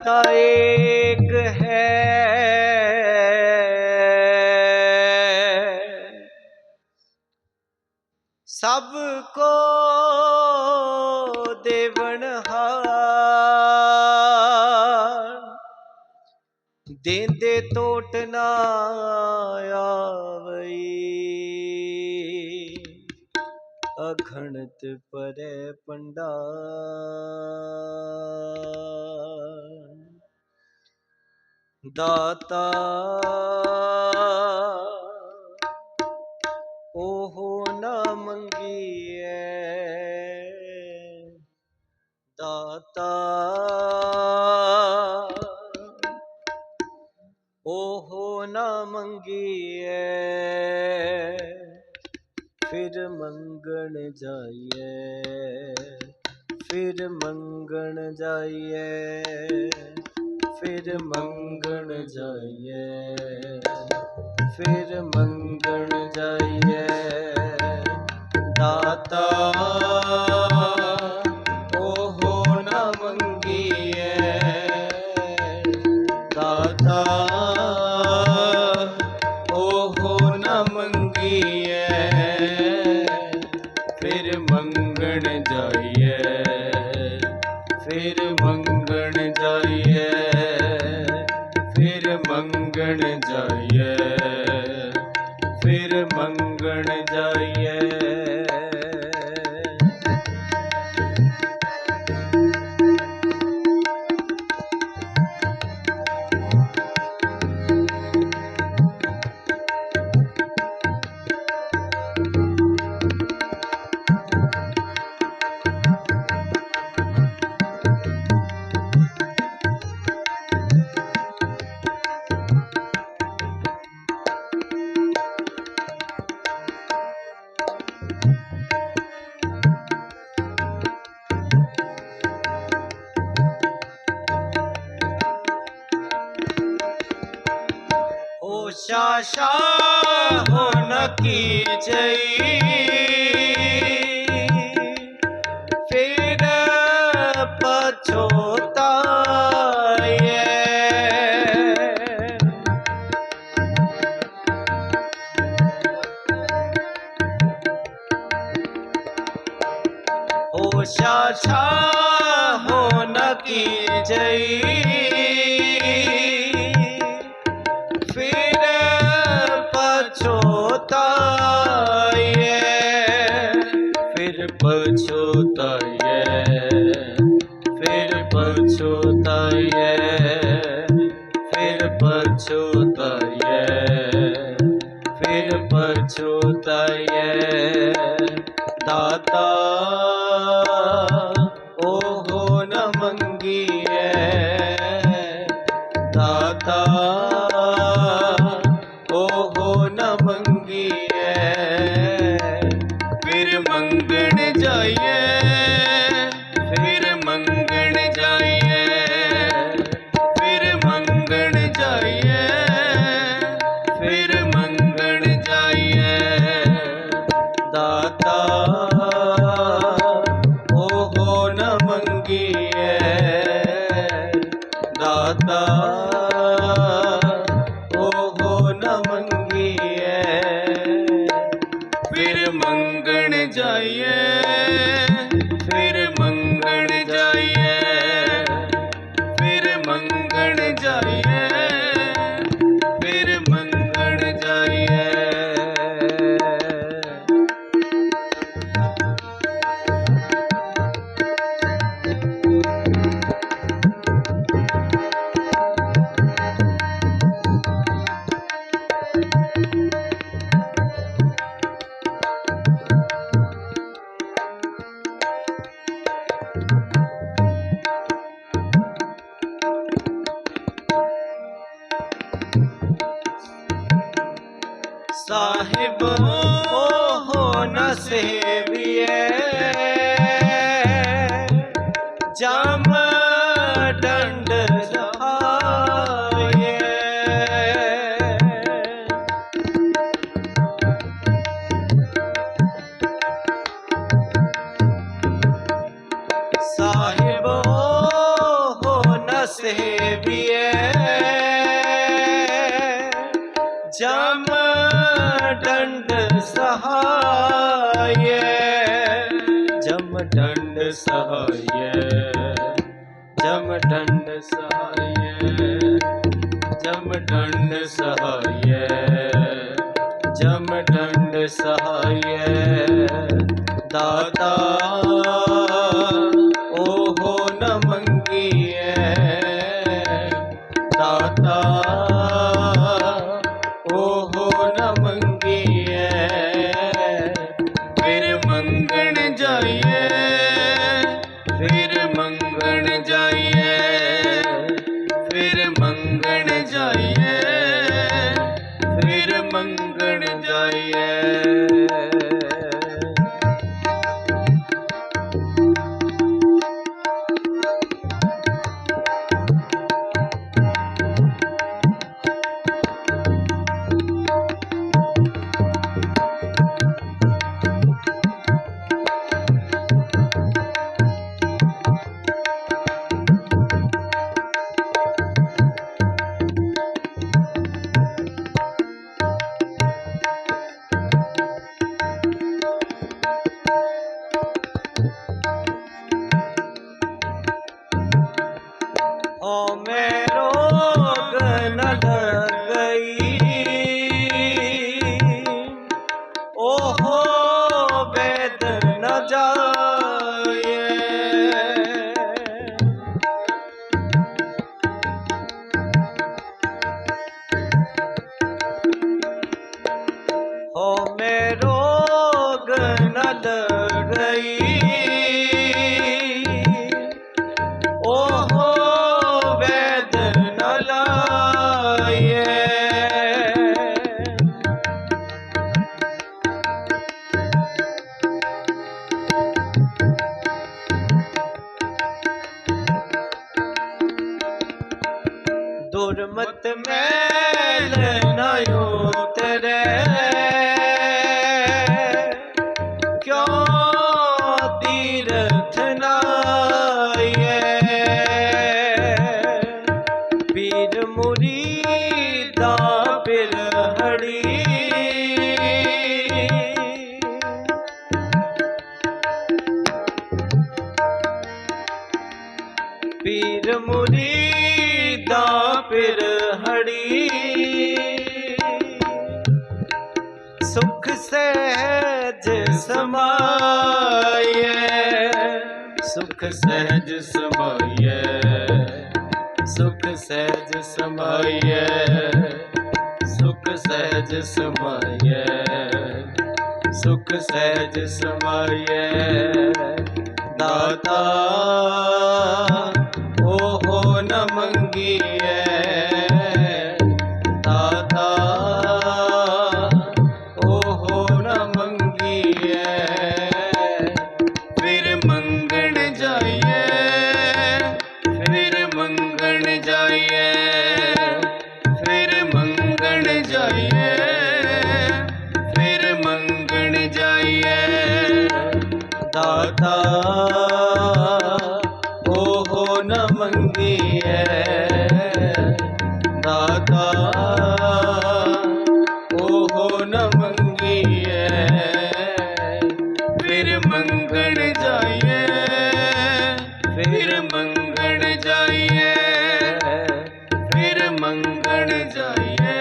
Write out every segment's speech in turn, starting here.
का एक है सबको देवनहार देंदे टोट ना आवई अघणत परे पंडार ਦਾਤਾ। ਉਹ ਨਾ ਮੰਗੀਏ ਦਾਤਾ। ਉਹ ਨਾ ਮੰਗੀਏ ਫਿਰ ਮੰਗਣ ਜਾਈਏ ਫਿਰ ਮੰਗਣ ਜਾਈਏ ਫਿਰ ਮੰਗਣ ਜਾਈਏ ਫਿਰ ਮੰਗਣ ਜਾਈਏ ਦਾਤਾ ਉਹ ਨਾ ਮੰਗੀਏ ਦਾਤਾ ਉਹ ਨਾ ਮੰਗੀਏ ਫਿਰ ਮੰਗਣ ਜਾਈਏ ਫਿਰ ਮੰਗਣ ਜਾਈਏ ओ शाशा हो न की जई फिर पछोताए ओ शाशा हो न की जई ਪਛੋਤਾਈਏ ਫਿਰ ਪਛੋਤਾਈਏ ਫਿਰ ਪਛੋਤਾਈਏ ਫਿਰ ਪਛੋਤਾਈਏ। ਦਾਤਾ ਉਹ ਨਾ ਮੰਗੀਏ। ਦਾਤਾ ਸਾਹਿਬ ਉਹ ਨ ਸੇਵੀਏ ਜਮ ਸਹਾਇ ਜਮ ਡੰਡ ਸਹਾਇ ਜਮ ਡੰਡ ਸਹਾਇ ਜਮ ਡੰਡ ਸਹਾਇ ਜਮ ਡੰਡ ਸਹਾਇ ਦਾਤਾ ਮੰਗਣ Chile. ਸਮਾਈਐ ਸੁਖ ਸਹਿਜ ਸਮਾਈਐ ਸੁਖ ਸਹਿਜ ਸਮਾਈਐ ਸੁਖ ਸਹਿਜ ਸਮਾਈਐ ਸੁਖ ਸਹਿਜ ਸਮਾਈਐ ਦਾਤਾ ਦਾਤਾ ਓਹੋ ਨ ਮੰਗੀਐ, ਫਿਰ ਮੰਗਣ ਜਾਈਏ ਫਿਰ ਮੰਗਣ ਜਾਈਏ ਫਿਰ ਮੰਗਣ ਜਾਈਏ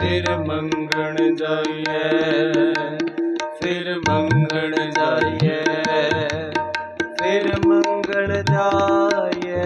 ਫਿਰ ਮੰਗਣ ਜਾਈਏ ਫਿਰ ਮੰਗਣ ਜਾਈਏ ਫਿਰ ਮੰਗਣ ਜਾਈਏ